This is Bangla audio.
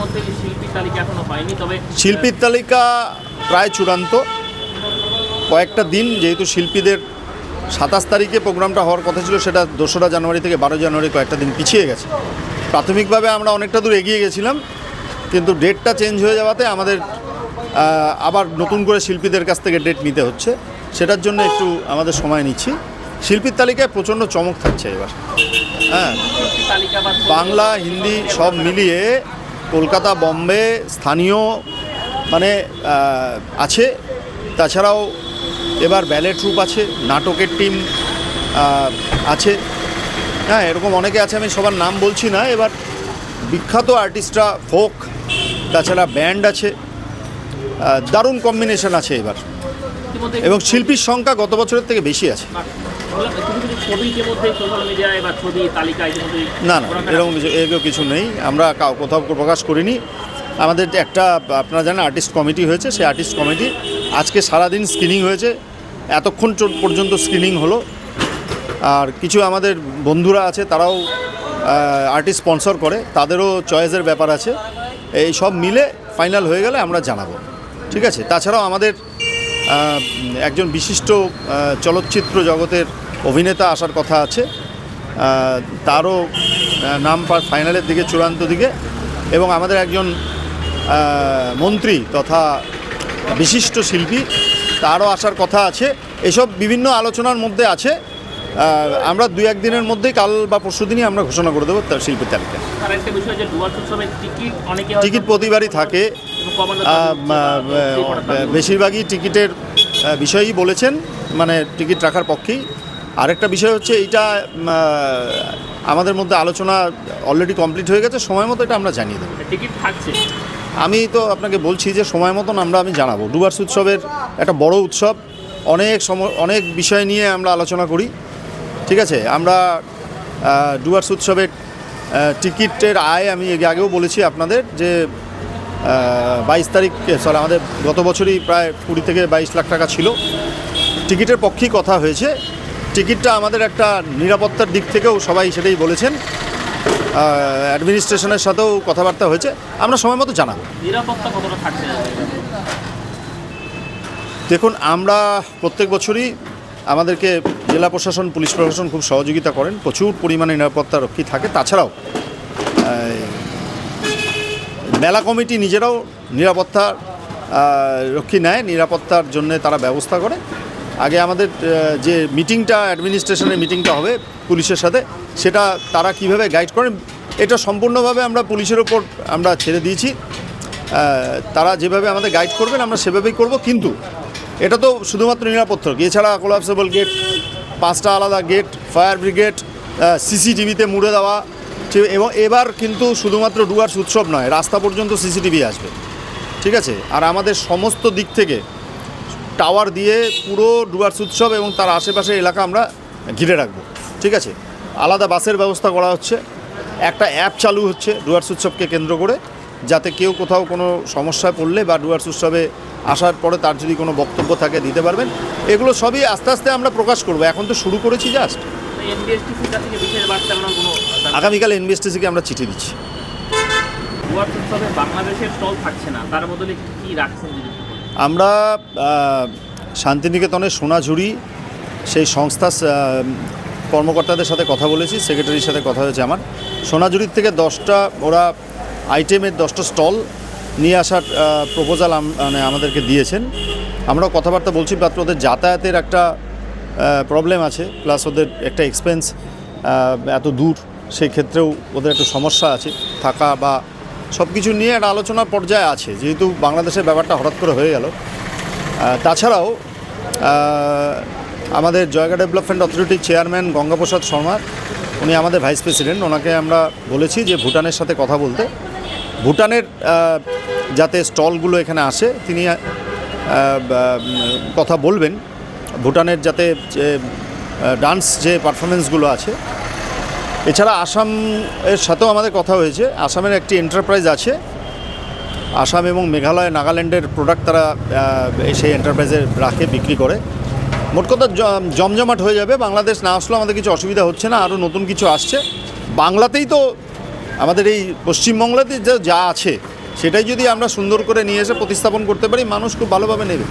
মধ্যে শিল্পীর তালিকা এখনও হয়নি তবে শিল্পীর তালিকা প্রায় চূড়ান্ত। কয়েকটা দিন যেহেতু শিল্পীদের সাতাশ তারিখে প্রোগ্রামটা হওয়ার কথা ছিল সেটা দোসরা জানুয়ারি থেকে বারো জানুয়ারি কয়েকটা দিন পিছিয়ে গেছে। প্রাথমিকভাবে আমরা অনেকটা দূর এগিয়ে গেছিলাম কিন্তু ডেটটা চেঞ্জ হয়ে যাওয়াতে আমাদের আবার নতুন করে শিল্পীদের কাছ থেকে ডেট নিতে হচ্ছে। সেটার জন্য একটু আমাদের সময় নিচ্ছি। শিল্পীর তালিকায় প্রচণ্ড চমক থাকছে এবার। হ্যাঁ। বাংলা হিন্দি সব মিলিয়ে কলকাতা, বম্বে স্থানীয় মানে আছে। তাছাড়াও এবার ব্যালে ট্রুপ আছে, নাটকের টিম আছে। হ্যাঁ এরকম অনেকে আছে, আমি সবার নাম বলছি না। এবার বিখ্যাত আর্টিস্টরা ফোক তাছাড়া ব্যান্ড আছে। দারুণ কম্বিনেশন আছে এবার। এবং শিল্পীর সংখ্যা গত বছরের থেকে বেশি আছে। না না এরকম কিছু এরকম কিছু নেই। আমরা কাউ কোথাও প্রকাশ করিনি। আমাদের একটা আপনারা জানেন আর্টিস্ট কমিটি হয়েছে। সেই আর্টিস্ট কমিটি আজকে সারাদিন স্ক্রিনিং হয়েছে। এতক্ষণ পর্যন্ত স্ক্রিনিং হলো। আর কিছু আমাদের বন্ধুরা আছে তারাও আর্টিস্ট স্পন্সর করে। তাদেরও চয়েসের ব্যাপার আছে। এই সব মিলে ফাইনাল হয়ে গেলে আমরা জানাব। ঠিক আছে? তাছাড়াও আমাদের একজন বিশিষ্ট চলচ্চিত্র জগতের অভিনেতা আসার কথা আছে। তারও নাম পা- ফাইনালের দিকে চূড়ান্ত দিকে। এবং আমাদের একজন মন্ত্রী তথা বিশিষ্ট শিল্পী তারও আসার কথা আছে। এসব বিভিন্ন আলোচনার মধ্যে আছে। আমরা দু একদিনের মধ্যেই কাল বা পরশু দিনই আমরা ঘোষণা করে দেবো তার শিল্পীর তালিকা। টিকিট প্রতিবারই থাকে। বেশিরভাগই টিকিটের বিষয়ই বলেছেন মানে টিকিট রাখার পক্ষেই। আরেকটা বিষয় হচ্ছে এইটা আমাদের মধ্যে আলোচনা অলরেডি কমপ্লিট হয়ে গেছে সময় মতো এটা আমরা জানিয়ে দেবো। টিকিট থাকছে। আমি তো আপনাকে বলছি যে সময় মতন আমরা আমি জানাব। ডুবার্স উৎসবের একটা বড় উৎসব অনেক সম অনেক বিষয় নিয়ে আমরা আলোচনা করি। ঠিক আছে? আমরা আহ, ডুয়ার্স উৎসবের টিকিটের আয় আমি আগেও বলেছি আপনাদের যে বাইশ তারিখ সরি আমাদের গত বছরই প্রায় কুড়ি থেকে বাইশ লাখ টাকা ছিল। টিকিটের পক্ষেই কথা হয়েছে। টিকিটটা আমাদের একটা নিরাপত্তার দিক থেকেও সবাই সেটাই বলেছেন। অ্যাডমিনিস্ট্রেশনের সাথেও কথাবার্তা হয়েছে। আমরা সময় মতো জানাব। নিরাপত্তা কতটা থাকছে? দেখুন আমরা প্রত্যেক বছরই আমাদেরকে জেলা প্রশাসন পুলিশ প্রশাসন খুব সহযোগিতা করেন। প্রচুর পরিমাণে নিরাপত্তা রক্ষী থাকে। তাছাড়াও মেলা কমিটি নিজেরাও নিরাপত্তা আহ, রক্ষী নেয় নিরাপত্তার জন্য তারা ব্যবস্থা করে। আগে আমাদের যে মিটিংটা অ্যাডমিনিস্ট্রেশনের মিটিংটা হবে পুলিশের সাথে সেটা তারা কীভাবে গাইড করেন এটা সম্পূর্ণভাবে আমরা পুলিশের ওপর আমরা ছেড়ে দিয়েছি। তারা যেভাবে আমাদের গাইড করবেন আমরা সেভাবেই করব কিন্তু এটা তো শুধুমাত্র নিরাপত্তা এছাড়া কোলাপসেবল গেট পাঁচটা আলাদা গেট ফায়ার ব্রিগেড সিসিটিভিতে মুড়ে দেওয়া এবং এবার কিন্তু শুধুমাত্র ডুয়ার্স উৎসব নয়, রাস্তা পর্যন্ত সিসিটিভি আসবে। ঠিক আছে? আর আমাদের সমস্ত দিক থেকে টাওয়ার দিয়ে পুরো ডুয়ার্স উৎসব এবং তার আশেপাশের এলাকা আমরা ঘিরে রাখব। ঠিক আছে? আলাদা বাসের ব্যবস্থা করা হচ্ছে। একটা অ্যাপ চালু হচ্ছে ডুয়ার্স উৎসবকে কেন্দ্র করে, যাতে কেউ কোথাও কোনো সমস্যায় পড়লে বা ডুয়ার্স উৎসবে আসার পরে তার যদি কোনো বক্তব্য থাকে দিতে পারবেন। এগুলো সবই আস্তে আস্তে আমরা প্রকাশ করব। এখন তো শুরু করেছি জাস্ট আগামীকাল এনবিএসটিসিকে আমরা চিঠি দিচ্ছি। বাংলাদেশের স্টল থাকছে না তার বদলে কি রাখছেন যদি একটু বলেন? আমরা শান্তিনিকেতনের সোনাঝুরি সেই সংস্থা কর্মকর্তাদের সাথে কথা বলেছি সেক্রেটারির সাথে কথা হয়েছে আমার। সোনাঝুরির থেকে দশটা ওরা আইটেমের দশটা স্টল নিয়ে আসার প্রপোজাল মানে আমাদেরকে দিয়েছেন। আমরাও কথাবার্তা বলছি মাত্র ওদের যাতায়াতের একটা প্রবলেম আছে প্লাস ওদের একটা এক্সপেন্স এত দূর সেই ক্ষেত্রেও ওদের একটু সমস্যা আছে, থাকা বা সব কিছু নিয়ে একটা আলোচনার পর্যায়ে আছে, যেহেতু বাংলাদেশের ব্যাপারটা হঠাৎ করে হয়ে গেল। তাছাড়াও আমাদের জয়গা ডেভেলপমেন্ট অথরিটির চেয়ারম্যান গঙ্গাপ্রসাদ শর্মা, উনি আমাদের ভাইস প্রেসিডেন্ট ওনাকে আমরা বলেছি যে ভুটানের সাথে কথা বলতে। ভুটানের যাতে স্টলগুলো এখানে আসে, তিনি কথা বলবেন। ভুটানের যাতে যে ডান্স যে পারফরমেন্সগুলো আছে। এছাড়া আসাম এর সাথেও আমাদের কথা হয়েছে। আসামের একটি এন্টারপ্রাইজ আছে। আসাম এবং মেঘালয় নাগাল্যান্ডের প্রোডাক্ট তারা সেই এন্টারপ্রাইজে রাখে, বিক্রি করে। মোট কথা জমজমাট হয়ে যাবে। বাংলাদেশ না আসলেও আমাদের কিছু অসুবিধা হচ্ছে না। আরও নতুন কিছু আসছে। বাংলাতেই তো আমাদের এই পশ্চিমবাংলাতে যা যা আছে, সেটাই যদি আমরা সুন্দর করে নিয়ে এসে প্রতিস্থাপন করতে পারি, মানুষ খুব ভালোভাবে নেবে।